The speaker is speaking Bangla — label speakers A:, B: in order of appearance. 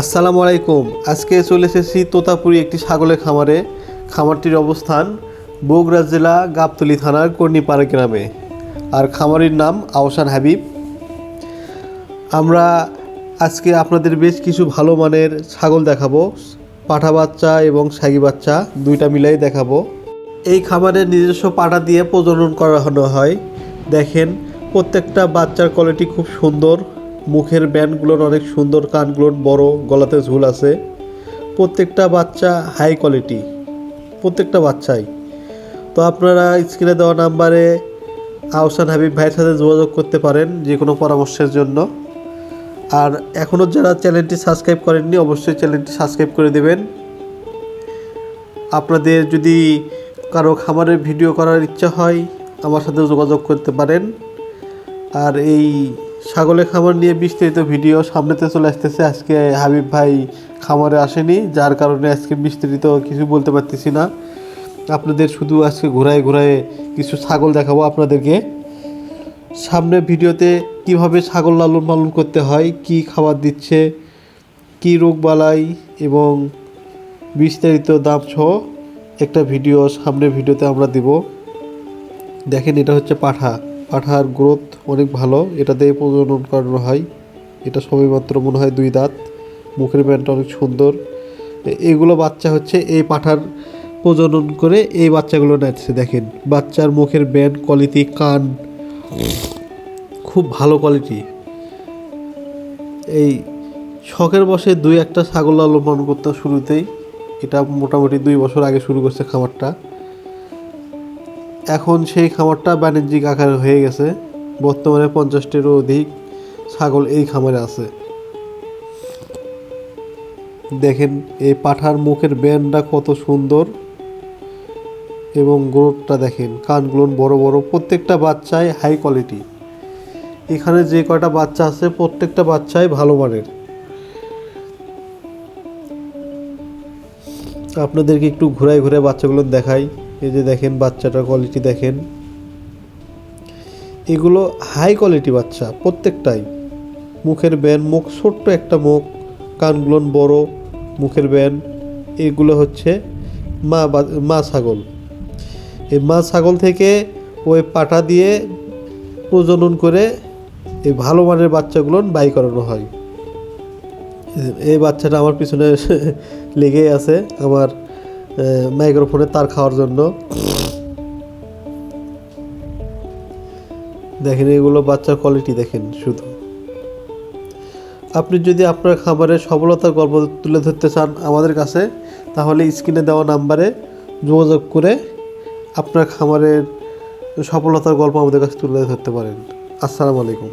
A: আসসালামু আলাইকুম। আজকে চলে এসেছি তোতাপুরি একটি ছাগলের খামারে। খামারটির অবস্থান বগুড়া জেলা গাবতলী থানার কর্ণিপাড়া গ্রামে। আর খামারির নাম আওসান হাবিব। আমরা আজকে আপনাদের বেশ কিছু ভালো মানের ছাগল দেখাবো। পাঠা বাচ্চা এবং শাগি বাচ্চা দুইটা মিলাই দেখাবো। এই খামারের নিজস্ব পাঠা দিয়ে প্রজনন করানো হয়। দেখেন, প্রত্যেকটা বাচ্চার কোয়ালিটি খুব সুন্দর। মুখের ব্যান্ডগুলোর অনেক সুন্দর কানগুলোর বড় গলাতে ঝুল আছে। প্রত্যেকটা বাচ্চা হাই কোয়ালিটি প্রত্যেকটা বাচ্চাই। তো আপনারা স্ক্রিনে দেওয়া নাম্বারে আহসান হাবিব ভাইয়ের সাথে যোগাযোগ করতে পারেন যে কোনো পরামর্শের জন্য। আর এখনও যারা চ্যানেলটি সাবস্ক্রাইব করেননি, অবশ্যই চ্যানেলটি সাবস্ক্রাইব করে দেবেন। আপনাদের যদি কারও খামারের ভিডিও করার ইচ্ছা হয়, আমার সাথে যোগাযোগ করতে পারেন। আর এই ছাগলের খামার নিয়ে বিস্তারিত ভিডিও সামনেতে চলে আসতেছে। আজকে হাবিব ভাই খামারে আসেনি, যার কারণে আজকে বিস্তারিত কিছু বলতে পারতেছি না। আপনাদের শুধু আজকে ঘোরায় ঘোরায় কিছু ছাগল দেখাবো আপনাদেরকে। সামনে ভিডিওতে কীভাবে ছাগল লালন পালন করতে হয়, কি খাবার দিচ্ছে, কি রোগ বালাই এবং বিস্তারিত দাম সহ একটা ভিডিও সামনে ভিডিওতে আমরা দিব। দেখেন এটা হচ্ছে পাঠা। পাঠার গ্রোথ অনেক ভালো। এটা দিয়ে প্রজনন করানো হয়। এটা সবেমাত্র মনে হয় দুই দাঁত। মুখের ব্যান্ডটা অনেক সুন্দর। এগুলো বাচ্চা হচ্ছে, এই পাঠার প্রজনন করে এই বাচ্চাগুলো নেচ্ছে দেখেন। বাচ্চার মুখের ব্যান্ড, কোয়ালিটি, কান, খুব ভালো কোয়ালিটি। এই শখের বসে দুই একটা ছাগল লালন পালন করতে শুরুতেই। এটা মোটামুটি দুই বছর আগে শুরু করছে খামারটা। এখন সেই খামারটা বাণিজ্যিক আকারে হয়ে গেছে। বর্তমানে পঞ্চাশটিরও অধিক ছাগল এই খামারে আছে। দেখেন, এই পাঠার মুখের ব্যান্ডটা কত সুন্দর এবং গ্রোথটা দেখেন কানগুলো বড় বড়, প্রত্যেকটা বাচ্চাই হাই কোয়ালিটি এখানে যে কয়টা বাচ্চা আছে, প্রত্যেকটা বাচ্চাই ভালো মানের। আপনাদেরকে একটু ঘুরায় ঘুরে বাচ্চাগুলো দেখাই। এই যে দেখেন, বাচ্চাটার কোয়ালিটি দেখেন। এগুলো হাই কোয়ালিটি বাচ্চা, প্রত্যেকটাই। মুখের ব্যান মুখ, ছোট্ট একটা মুখ কানগুলো বড়, মুখের ব্যান এগুলো হচ্ছে মা মা ছাগল। এই মা ছাগল থেকে ওই পাটা দিয়ে প্রজনন করে এই ভালো মানের বাচ্চাগুলো বাই করানো হয়। এই বাচ্চাটা আমার পিছনে লেগেই আছে, আমার মাইক্রোফোনে তার খাওয়ার জন্য। দেখেন, এগুলো বাচ্চার কোয়ালিটি দেখেন শুধু। আপনি যদি আপনার খাবারের সফলতার গল্প তুলে ধরতে চান আমাদের কাছে, তাহলে স্ক্রিনে দেওয়া নাম্বারে যোগাযোগ করে আপনার খামারের সফলতার গল্প আমাদের কাছে তুলে ধরতে পারেন। আসসালামু আলাইকুম।